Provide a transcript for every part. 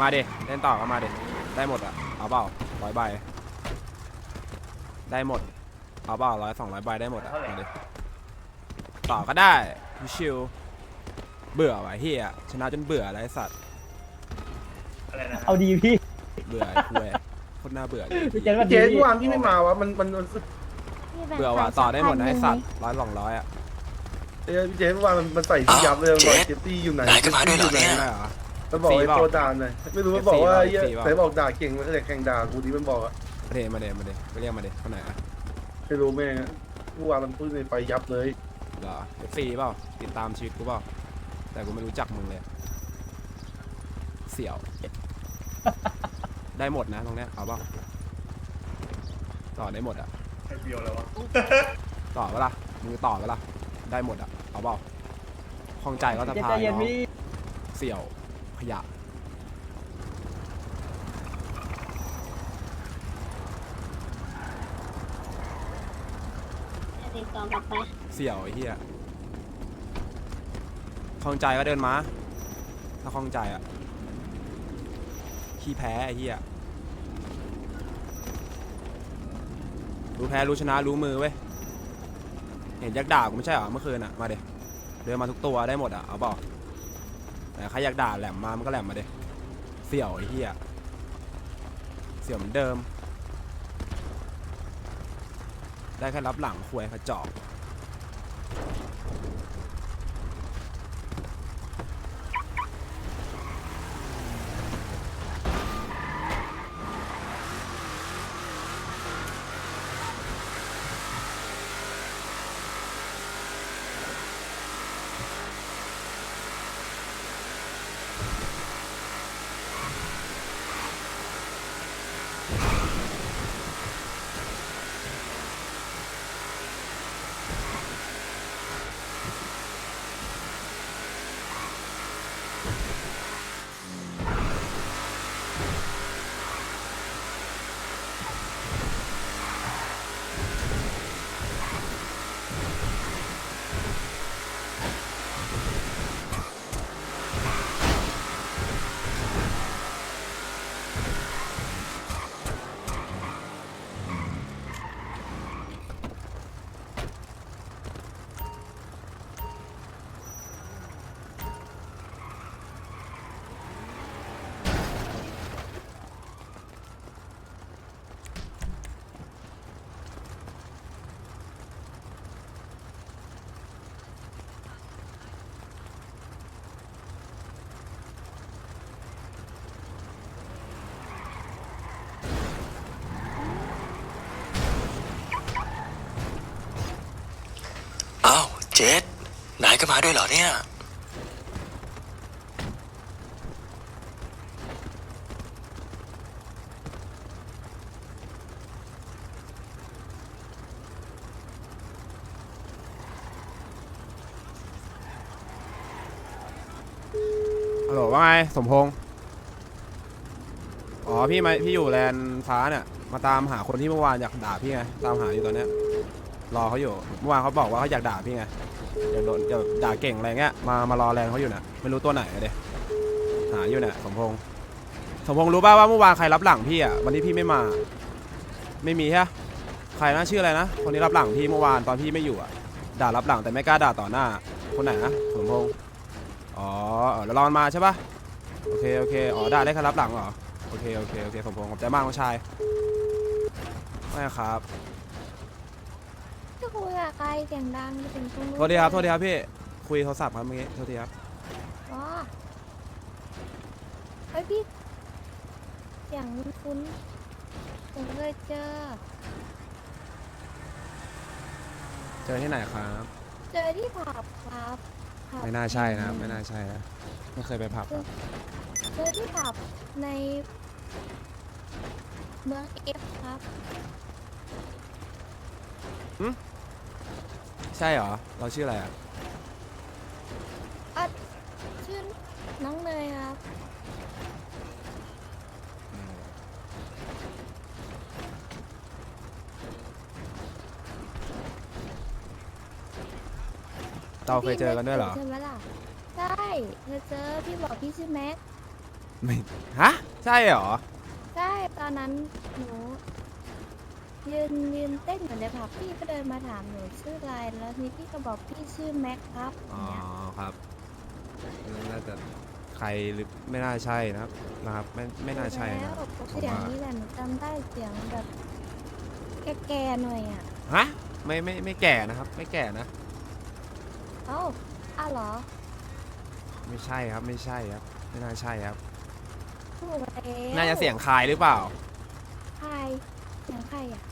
มาดิเล่นต่อก็มาดิได้หมดอะเอาเปล่าร้อยใบได้หมดเอาเปล่าร้อยสองร้อยใบได้หมดอะมาดิต่อก็ได้ชิวๆเบื่อว่ะเฮียชนะจนเบื่ออะไรสัตว์อะไรนะเอาดีพี่เบื่อไอ้คุยโคนน่าเบื่อเลยพี่เจนว่าดีเจ๊พี่เมื่อวานที่ไม่มาวะมันมันมันเบื่อว่ะต่อได้หมดนะไอ้สัตว์ร้อยสองร้อยอะเอ้ยพี่เจ๊เมื่อวานมันมันใส่ที่ยับเลยมันบอกเจตตี้อยู่ไหนนายก็มาด้วยเหรอเนี่ยได้เหรอ มันบอกไอ้ฟรีเปล่าโปรด่าหน่อยไม่รู้มันบอกว่าฟรีเหี้ยเปล่าไหนบอกด่าเก่งมันก็เลยแข่งด่ากูดีมันบอกอะมาเดมาเดมาเดไปเรียกมาเดคนไหนอะไม่รู้แม่งอะเมื่อวานมันพูดในไฟยับเลยเหรอฟรีเปล่าติดตามชีวิตกูเปล่าแต่กูไม่รู้จักมึงเลย เสี่ยว ได้หมดนะตรงเนี้ยเอาเปล่าต่อได้หมดอะไอเบียวแล้ววะต่อเปะล่ามึงต่อเปะล่าได้หมดอะเอาเปล่าข้องใจก็สะเจนพาใจยเย็นเนาะพี่เสี่ยว ขยะ ติดต่อกลับไปเสี่ยวไอ้เหี้ยข้องใจก็เดินมาถ้าข้องใจอะขี้แพ้ไอ้เหี้ยรู้แพ้รู้ชนะรู้มือเว้ย เห็นยักษ์ด่ากูไม่ใช่เหรอเมื่อคืนอะมาเดเดินมาทุกตัวได้หมดอะเอาเปล่า แต่ใครอยากด่าแหลมมามันก็แหลมมาเดเสี่ยวไอ้เหี้ยเสี่ยวเหมือนเดิม ได้แค่รับหลังควยกระจอก จษนายก็มาด้วยเหรอเนี่ย ฮัลโหลว่าไงสมพงษ์อ๋อพี่มาพี่อยู่แลนด์ฟ้าเนี่ย มาตามหาคนที่เมื่อวานอยากด่าพี่ไง ตามหาอยู่ตอนเนี้ย รอเขาอยู่ เมื่อวานเขาบอกว่าเขาอยากด่าพี่ไงอยากโดนอยากด่าเก่งอะไรเงี้ย มามารอแลนด์เขาอยู่นะไม่รู้ตัวไหนอะเดหาอยู่เนี่ยสมพงษ์สมพงษ์รู้ป่าวว่าเมื่อวานใครรับหลังพี่อะวันที่พี่ไม่มา ไม่มีใช่ใครนะชื่ออะไรนะคนที่รับหลังพี่เมื่อวานตอนพี่ไม่อยู่อะด่ารับหลังแต่ไม่กล้าด่าต่อหน้า คนไหนนะสมพงษ์อ๋อเออแล้วรอนมาใช่ปะโอเคโอเคอ๋อได้ได้แค่รับหลังเหรอโอเคโอเคโอเคสมพงษ์ขอบใจมากน้องชายไม่ครับ คุยกับใครเสียงดังจะเป็นตรงนู้นโทษทีครับโทษทีครับพี่คุยโทรศัพท์ครับเมื่อกี้โทษทีครับอ๋อเฮ้ยพี่เสียงคุ้นๆผมเคยเจอ เจอที่ไหนครับ เจอที่ผับครับผับไม่น่าใช่นะครับไม่น่าใช่นะไม่เคยไปผับครับเจอที่ผับใน เมืองเอฟครับ ใช่เหรอ เราชื่ออะไรอะ อะชื่อน้องเนยครับ เราเคยเจอกันด้วยเหรอใช่ไหมล่ะใช่เคยเจอพี่บอกพี่ชื่อแม็กไม่ ฮะ ใช่เหรอ ใช่ตอนนั้นหนู ยืนยืนเต้นอยู่ในผับพี่ก็เดินมาถามหนูชื่ออะไรแล้วทีนี้พี่ก็บอกพี่ชื่อแม็กครับออ๋อย่างเงี้ยครับน่าจะใครหรือไม่น่าใช่นะครับนะครับ ไม่ไม่น่าใช่แล้นะวครับผมเสียงว่านี้แหละหนูจำได้เสียงแบบแก่ๆหน่อยอะฮะไม่ไม่ไม่แก่นะครับ ไม่แก่นะ เอ้าอ้าวเหรอไม่ใช่ครับไม่ใช่ครับ ไม่น่าใช่ครับ ถูกแล้วน่าจะเสียงคลายหรือเปล่า ใคร เสียงใครอะ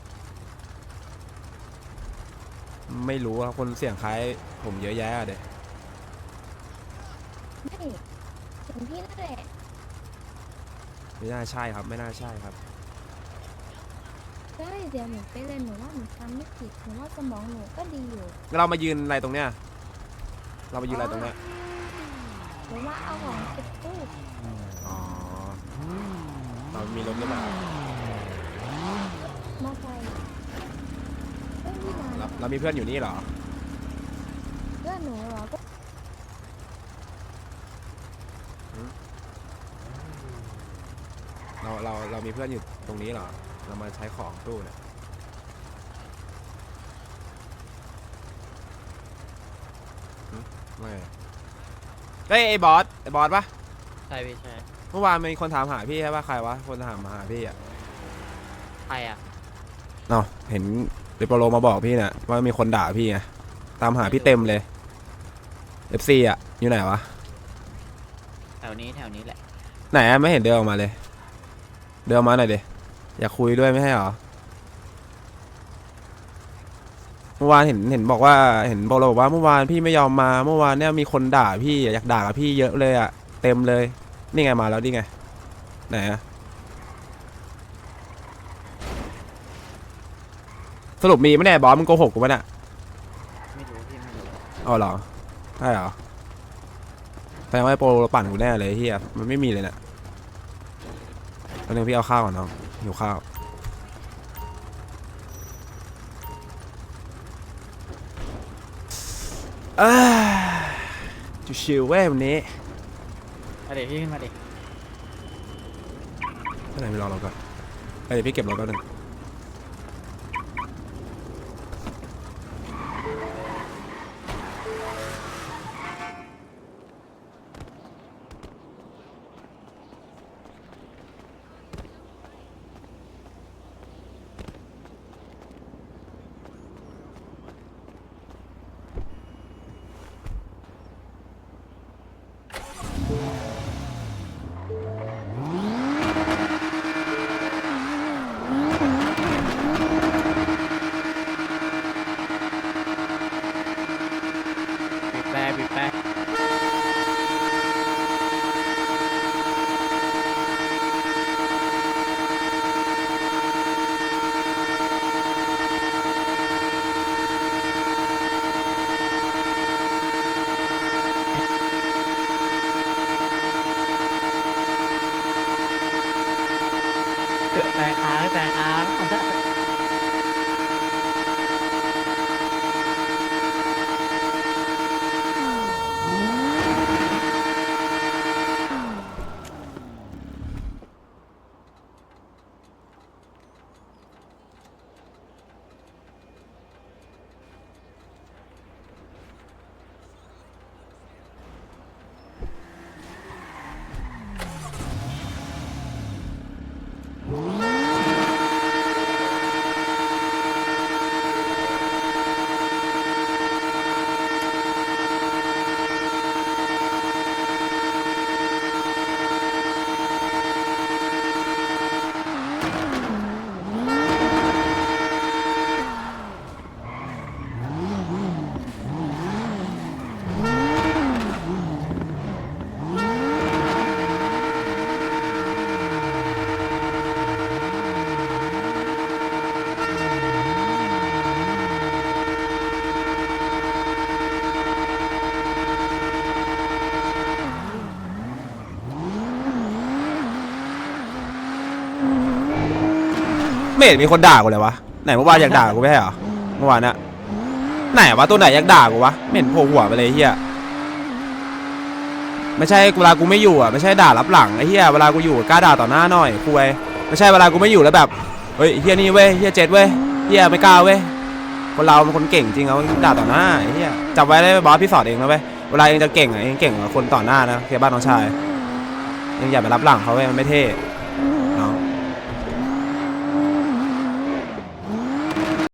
ไม่รู้ครับคนเสียงคล้ายผมเยอะแยะอะเด็ไม่เสียงพี่นั่นแหละไม่น่าใช่ครับ ไม่น่าใช่ครับใช่เดี๋ยวหนูไปเลยหนูว่าหนูจำไม่ผิดหนูว่าสมองหนูก็ดีอยู่เรามายืนอะไรตรงเนี้ย เรามายืนอะไรตรงเนี้ยหนูว่าเอาของเก็บตู้อ๋อเรามีรถหรือเปล่า มาไปเอ้ยพี่นาเราเรามีเพื่อนอยู่นี่เหรอ เพื่อนหนูเหรอเราเราเรามีเพื่อนอยู่ตรงนี้เหรอ เรามาใช้ของตู้เนี่ยหึไม่เฮ้ยไอ้บอสไอ้บอสปะใช่พี่ใช่เมื่อวานมีคนถามหาพี่ใช่ปะใครวะ คนถามมาหาพี่อะใครอะ เนาะเห็นเดโปโลมาบอกพี่เนี่ยว่ามีคนด่าพี่ไงตามหาพี่เต็มเลย FC อะ อยู่ไหนวะ แถวนี้แถวนี้แหละ ไหนอะไม่เห็นเดินออกมาเลย เดินออกมาหน่อยดิอยากคุยด้วยไม่ใช่เหรอเมื่อวานเห็นเห็นบอกว่าเห็นบอกเราบอกว่าเมื่อวานพี่ไม่ยอมมาเมื่อวานเนี่ยมีคนด่าพี่อะอยากด่ากับพี่เยอะเลยอะเต็มเลย นี่ไงมาแล้วนี่ไง ไหนอะ สรุปมีไหมเนี่ยบอสมึงโกหกกูปะเนี่ยไม่รู้พี่ไม่รู้อ๋อเหรอใช่เหรอแสดงว่าไอ้โปรปั่นกูแน่เลยเฮียมันไม่มีเลยเนี่ยตอนนึงพี่เอาข้าวก่อนน้องหิวข้าวเอ้ยชิวๆเว้ยวันนี้มาเดี๋ยวพี่ขึ้นมาดิเมื่อไหร่ไม่รอเราก่อนเอ้ยเดี๋ยวพี่เก็บรถแป๊บนึง แปรค้าแปรค้า ไม่เห็นมีคนด่ากูเลยวะไหนเมื่อวานอยากด่ากูไม่ใช่เหรอเมื่อวานน่ะไหนวะตัวไหนอยากด่ากูวะไม่เห็นโผล่หัวไปเลยเฮียไม่ใช่เวลากูไม่อยู่อะไม่ใช่ด่ารับหลังไอ้เหี้ยเวลากูอยู่กล้าด่าต่อหน้าหน่อยคุยไม่ใช่เวลากูไม่อยู่แล้วแบบเฮ้ยเฮียนี่เว้ยเฮียเจ็ดเว้ยเฮียไม่กล้าเว้ยคนเราเป็นคนเก่งจริงเอาด่าต่อหน้าไอ้เหี้ยจำไว้เลยบอสพี่สอนเองนะเว้ยเวลาเองจะเก่งอะเองเก่งกว่าคนต่อหน้านะเคียบ้านน้องชายเองอย่าไปรับหลังเขาเว้ยมันไม่เท่